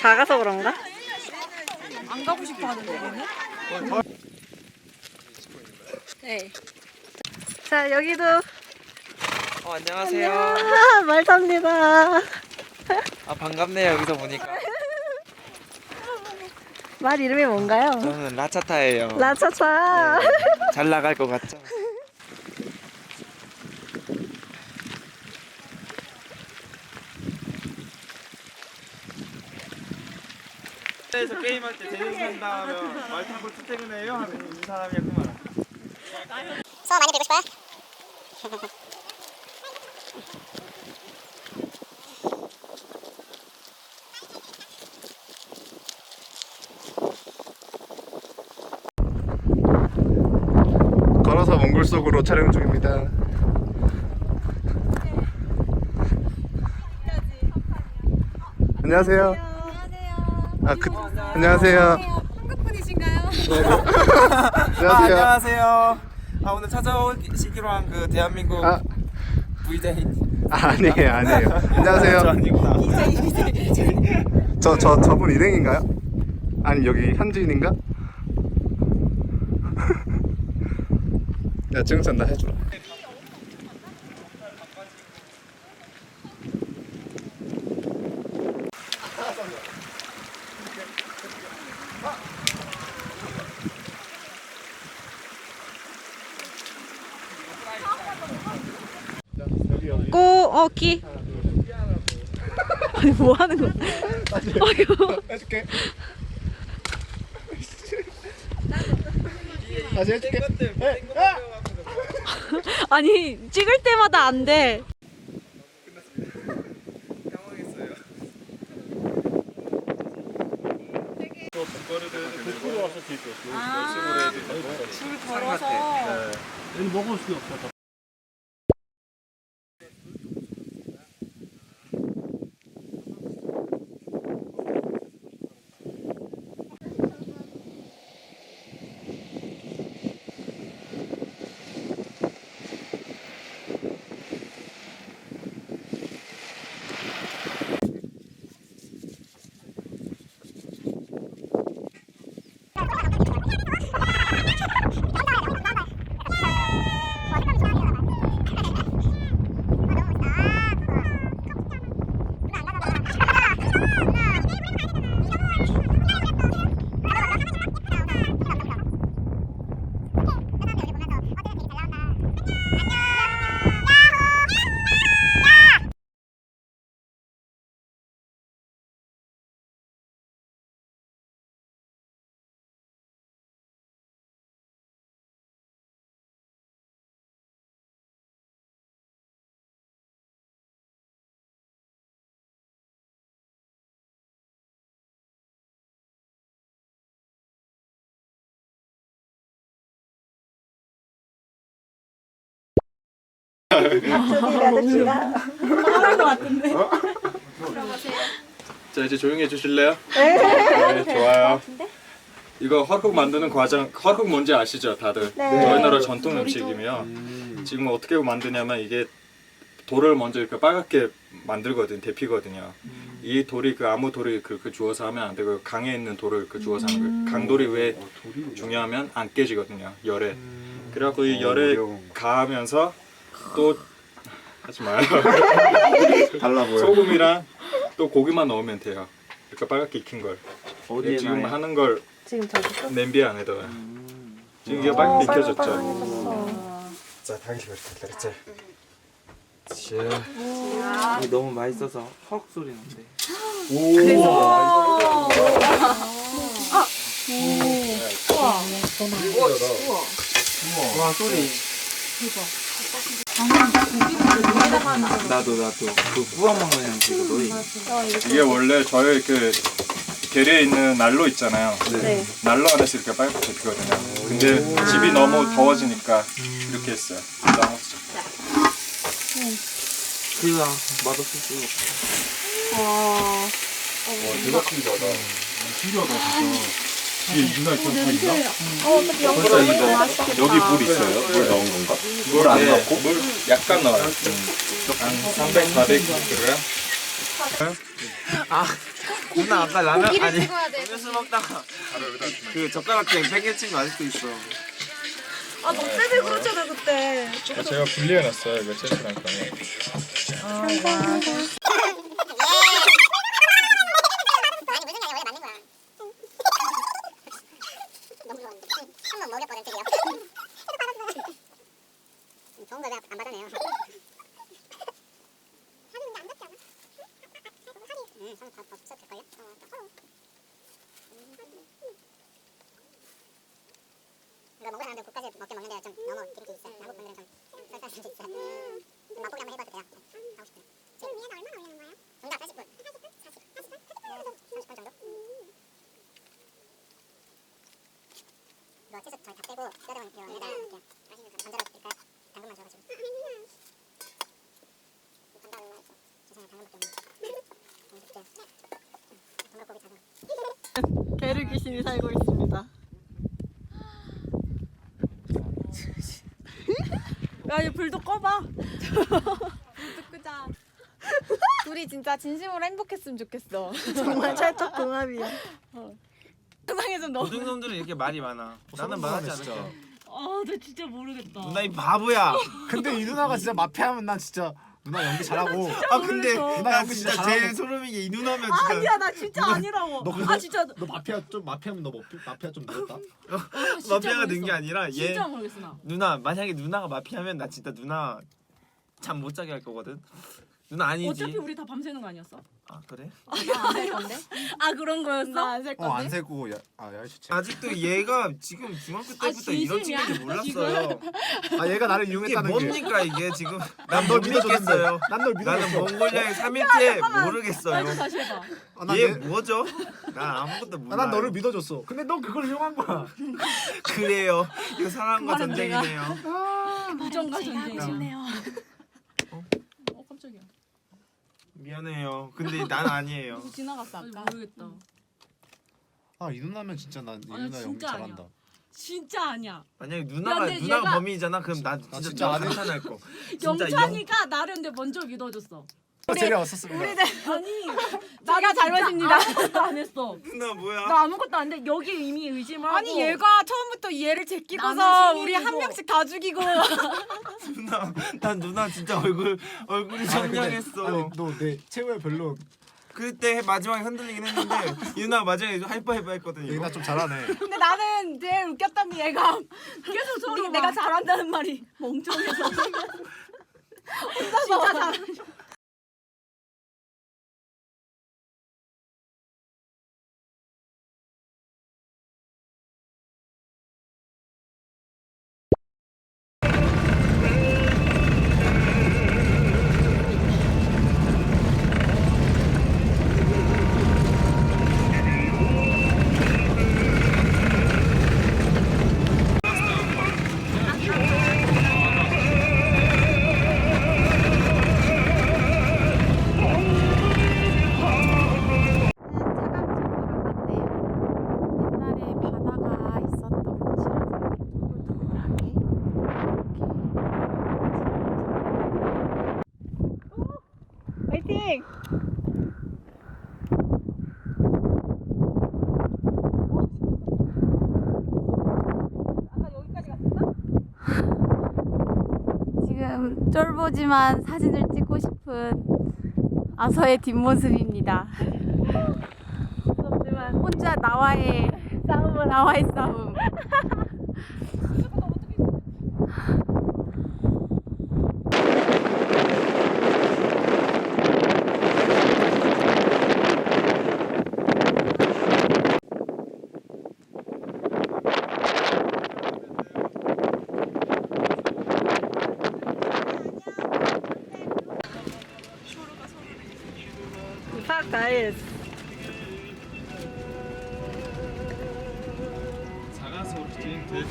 작아서 그런가? 안 가고 싶어 하는데 얘는? 네. 자 여기도 어, 안녕하세요. 아, 말탑니다. 아, 반갑네요. 여기서 보니까. 말 이름이 뭔가요? 저는 라차타예요. 라차차. 잘 나갈 것 같죠? 에서 게임할 때 재능 산다 하면 말 타고 출퇴근해요 하면 이 사람이었구만. 수업 많이 들고 싶어요? 걸어서 몽골 속으로 촬영 중입니다. 안녕하세요. 아, 그, 안녕하세요. 한국 분이신가요? 아, 안녕하세요. 안녕하세요. 아, 오늘 찾아오시기로 한 그 대한민국 아, 부이대인. 아, 아니에요, 아니에요. 저 안녕하세요. 아니구나. 저, 저, 저분 일행인가요? 아니, 여기 현지인인가? 야, 증선 나 해주라. 어기. 아니 뭐 하는 거야? 어휴. 해줄게. 다시 해줄게. 에, 아! 아니 찍을 때마다 안 돼. 줄 걸어서 자 이제 조용히 해주실래요? 네. 좋아요. 이거 화국 만드는 과정, 화국 뭔지 아시죠, 다들? 저희 나라 전통 음식이며 지금 어떻게 만드냐면 이게 돌을 먼저 이렇게 빨갛게 만들거든, 데피거든요. 이 돌이 그 아무 돌이 그렇게 주워서 하면 안 되고 강에 있는 돌을 그 주워서 하는 거예요. 강돌이 왜 중요하면 안 깨지거든요, 열에. 그래갖고 이 열에 가하면서 또 하지 마요. 달라 보여. 소금이랑 또 고기만 넣으면 돼요. 이렇게 빨갛게 익힌 걸. 어디에 지금 놔요? 하는 걸 지금 저기 냄비 안에다가. 지금 이게 빨갛게 익혀졌죠. 자, 당기 그렇게. 자, 이게 너무 맛있어서 헉 소리 난대. 와 소리. 나도 나도 그 구워 먹는 향기 이거 너희. 이게 원래 저희 그 계리에 있는 난로 있잖아요. 네. 난로 안에서 이렇게 빨갛게 데피거든요. 근데 집이 너무 더워지니까 이렇게 했어요. 나 그가 맛없을 수 가 없어. 여기 물 있어요? 물 넣은 건가? 물 안 넣고? 물 약간 넣어요. 한 300, 400g. 누나 아까 라면 아니. 음료수 먹다가 그 젓가락 그냥 뺑개친 거 아직도 있어. 아, 너 때문에 그렇잖아, 그때. 제가 분리해놨어요 이거 채소랑 그러면 아니 무슨 말이야 원래 맞는 거야. 너무 좋은데. 한번 먹였거든 드디어. 좋은 걸 왜 안 받아내요? 살이 근데 안 닿지 않아? 살이 다 없었을걸요? 이거 먹고 사람들 국까지 먹게 먹는데 좀 너무 기름기 있어. 한국 분들은 좀 쌀쌀한 게 있어. 좀 맛보기 한번 해봐도 돼요. 네, 하고 싶어요. 지금 위에다 얼마나 올리는 거예요? 정답 40분. 40분? 40, 40분? 30분 정도? 이거 치즈 저희 다 빼고 뼈대만 이거 여기다 이렇게 건져다 드릴까요? 당근만 줘가지고 반달 얼마 있어? 세상에 당근밖에 없네 너무 쉽게 동글고기 작은 게르 귀신이 살고 있습니다. 야, 이 불도 꺼봐. 끄자. 둘이 진짜 진심으로 행복했으면 좋겠어. 정말 찰떡궁합이야. 세상에서 너무 고등놈들은 이렇게 말이 많아. 나는 말하지 진짜. 않을게. 아, 나 진짜 모르겠다. 누나 이 바보야. 근데 이 누나가 진짜 마피아면 난 진짜 누나 연기 잘하고 아 근데 모르겠어. 나 연기 진짜 제일 잘하고. 소름인 게이 누나면 진짜 아니야, 나 진짜 아니라고. 너 아, 진짜. 너 마피아 좀 마피아면 너 마피, 마피아 좀 늘었다. 마피아가 된게 아니라 얘 진짜 모르겠어, 나. 누나 만약에 누나가 마피아면 나 진짜 누나 잠 못 자게 할 거거든. 누나 아니지. 어차피 우리 다 밤새는 거 아니었어? 아 그래? 안살 건데? 아, 그런 거였어? 나안살 건데? 어안 세고 아 야시치. 아직도 얘가 지금 중학교 때부터 이런 진심이야, 친구인지 몰랐어요. 아 얘가 나를 이게 이용했다는 게. 뭡니까 이게 지금? 난난널못 믿어줬는데. 믿겠어요. 난널 나는 믿어줬어. 몽골여행 3일째 모르겠어요. 말도 다시 해봐. 아, 난 얘 얘- 뭐죠? 난 아무것도 몰라. 아, 난 너를 믿어줬어. 근데 넌 그걸 이용한 거야. 그래요. 이거 사랑과 말은 전쟁이네요. 부정과 전쟁이야. 미안해요. 근데 난 아니에요. 지나갔어 아니, 아까. 모르겠다. 아 이 누나면 진짜 난이 아니, 누나 연기 진짜 잘한다. 진짜 아니야. 만약에 누나가 근데 누나가 얘가- 범인이잖아. 그럼 난 진짜, 안 해. 감탄할 거. 진짜 영찬이가 나를 근데 먼저 믿어줬어. 데려왔었습니다. 아니, 나가 잘못입니다. 아무것도 안 했어. 영- 누나 뭐야? 나 아무것도 안 돼. 여기 이미 의심을 하고. 아니 얘가 처음부터 얘를 제끼고서 나는 우리 한 시민이고. 명씩 다 죽이고 누나 난 누나 진짜 얼굴 얼굴이 선명했어. 너내 최후의 별로 그때 마지막에 흔들리긴 했는데 이 누나 마지막에 하이파이브 했거든요. 얘가 좀 잘하네. 근데 나는 제일 웃겼던 게 얘가 계속 우리 막 내가 잘한다는 말이 멍청해서. 진짜 잘. 옛날 쫄보지만 사진을 찍고 싶은 아서의 뒷모습입니다. 혼자 나와의 싸움은 나와의 싸움. 다이스. 작아서 우리 뒤에 뒤에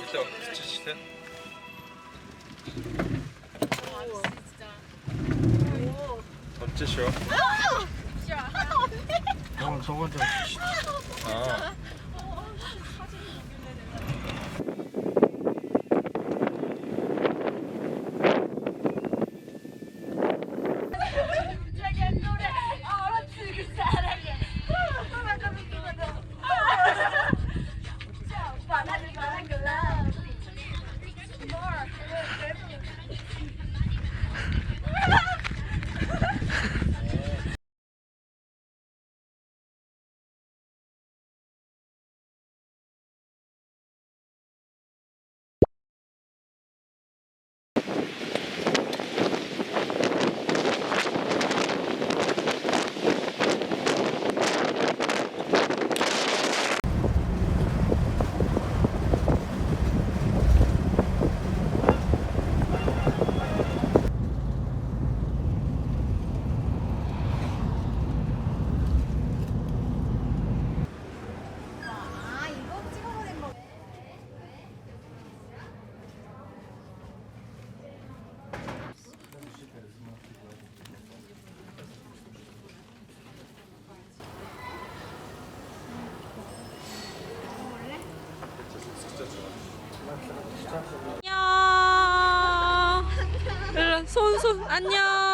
일단 붙여주세요. 던지쇼. 형 저거 좀 아. 안녕. 손손 안녕.